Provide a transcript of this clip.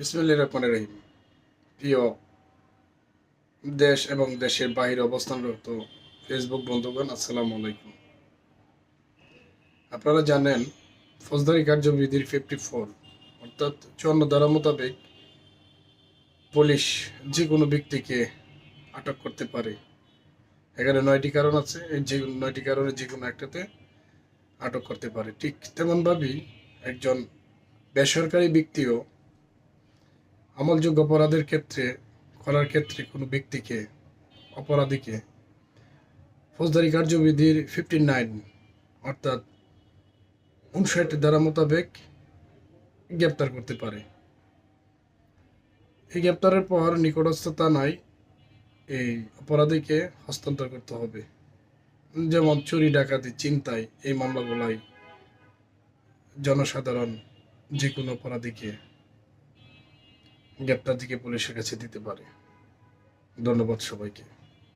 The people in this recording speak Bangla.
বিসমুল্লাহ রহমান রহিম। প্রিয় দেশ এবং দেশের বাহিরে অবস্থানরত ফেসবুক বন্ধুগণ, আসসালামু আলাইকুম। আপনারা জানেন, ফৌজদারি কার্যবিধির ফিফটি ফোর, অর্থাৎ চুয়ান্ন ধারা মোতাবেক পুলিশ যে কোনো ব্যক্তিকে আটক করতে পারে। এখানে নয়টি কারণ আছে, এই যে নয়টি কারণে যে কোনো একটাতে আটক করতে পারে। ঠিক তেমনভাবেই একজন বেসরকারি ব্যক্তিও আমলযোগ্য অপরাধের ক্ষেত্রে, করার ক্ষেত্রে কোনো ব্যক্তিকে, অপরাধীকে ফৌজদারি কার্যবিধির ফিফটি নাইন অর্থাৎ উনষাট ধারা মোতাবেক গ্রেপ্তার করতে পারে। এই গ্রেপ্তারের পর নিকটস্থ থানায় এই অপরাধীকে হস্তান্তর করতে হবে। যেমন চুরি, ডাকাতি চিন্তায় এই মামলাগুলাই জনসাধারণ যে কোনো অপরাধীকে গ্রেপ্তার থেকে পুলিশের কাছে দিতে পারে। ধন্যবাদ সবাইকে।